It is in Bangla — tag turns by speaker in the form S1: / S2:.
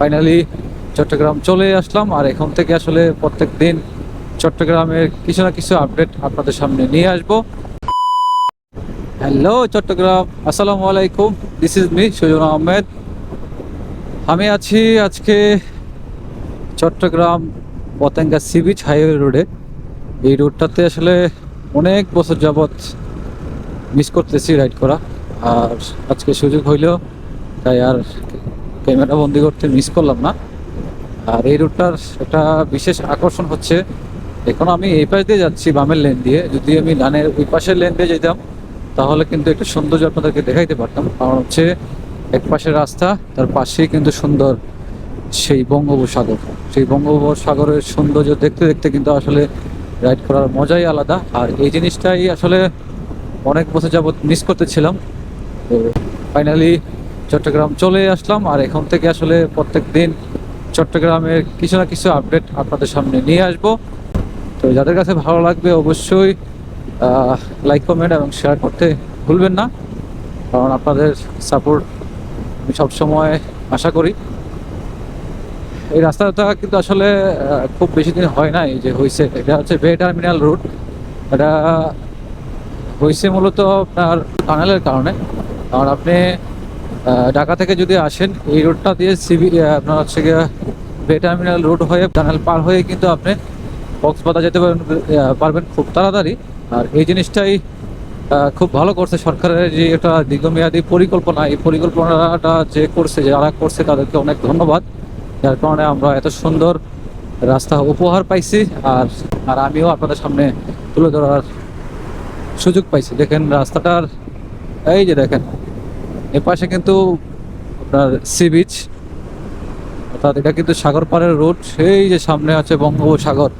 S1: ফাইনালি চট্টগ্রাম চলে আসলাম আর এখন থেকে আসলে প্রত্যেক দিন চট্টগ্রামের কিছু না কিছু আপডেট আপনাদের সামনে নিয়ে আসব। হ্যালো চট্টগ্রাম আসসালামু আলাইকুম this is me Sujan Ahmed আমি আছি আজকে Chattogram Patenga sea beach highway রোডে এই রোডটাতে আসলে অনেক বছর যাবৎ মিস করতেছি রাইড করা। আর আজকে সুযোগ হইলেও তাই আর ক্যামেরা বন্দি করতে মিস করলাম না। আর এই রুটটার একটা বিশেষ আকর্ষণ হচ্ছে, এখন আমি এই পাশ দিয়ে যাচ্ছি বামের লেন দিয়ে। যদি আমি ডানের ওই পাশের লেন দিয়ে যেতাম, তাহলে কিন্তু একটা সৌন্দর্য আপনাদেরকে দেখাইতে পারতাম। কারণ হচ্ছে এক পাশে রাস্তা, তার পাশেই কিন্তু সুন্দর সেই বঙ্গোপসাগর। সেই বঙ্গোপসাগরের সৌন্দর্য দেখতে দেখতে কিন্তু আসলে রাইড করার মজাই আলাদা। আর এই জিনিসটাই আসলে অনেক বছর যাবত মিস করতেছিলাম। তো ফাইনালি চট্টগ্রাম চলে আসলাম আর এখন থেকে আসলে প্রত্যেক দিন চট্টগ্রামের কিছু না কিছু আপডেট আপনাদের সামনে নিয়ে আসব। তো যাদের কাছে ভালো লাগবে অবশ্যই লাইক কমেন্ট এবং শেয়ার করতে ভুলবেন না। কারণ আপনাদের সাপোর্ট আমি সবসময় আশা করি। এই রাস্তাটা কিন্তু আসলে খুব বেশি দিন হয় নাই যে হয়েছে এটা হচ্ছে বে টার্মিনাল রুট এটা হয়েছে মূলত আপনার টানেলের কারণে। কারণ আপনি ঢাকা থেকে যদি আসেন, এই রোডটা দিয়ে সিবি আপনার হচ্ছে গিয়ে বে টার্মিনাল রোড হয়ে, টানেল পার হয়ে কিন্তু আপনি কক্সবাজার যেতে পারবেন পারবেন খুব তাড়াতাড়ি। আর এই জিনিসটাই খুব ভালো করছে সরকারের যে একটা দীর্ঘমেয়াদী পরিকল্পনা। এই পরিকল্পনাটা যে করছে যারা করছে, তাদেরকে অনেক ধন্যবাদ। যার কারণে আমরা এত সুন্দর রাস্তা উপহার পাইছি, আর আর আমিও আপনাদের সামনে তুলে ধরার সুযোগ পাইছি। দেখেন রাস্তাটার, এই যে দেখেন এ পাশে কিন্তু আপনার সি বিচ অর্থাৎ এটা কিন্তু সাগর পাড়ের রোড সেই যে সামনে আছে বঙ্গোপসাগর।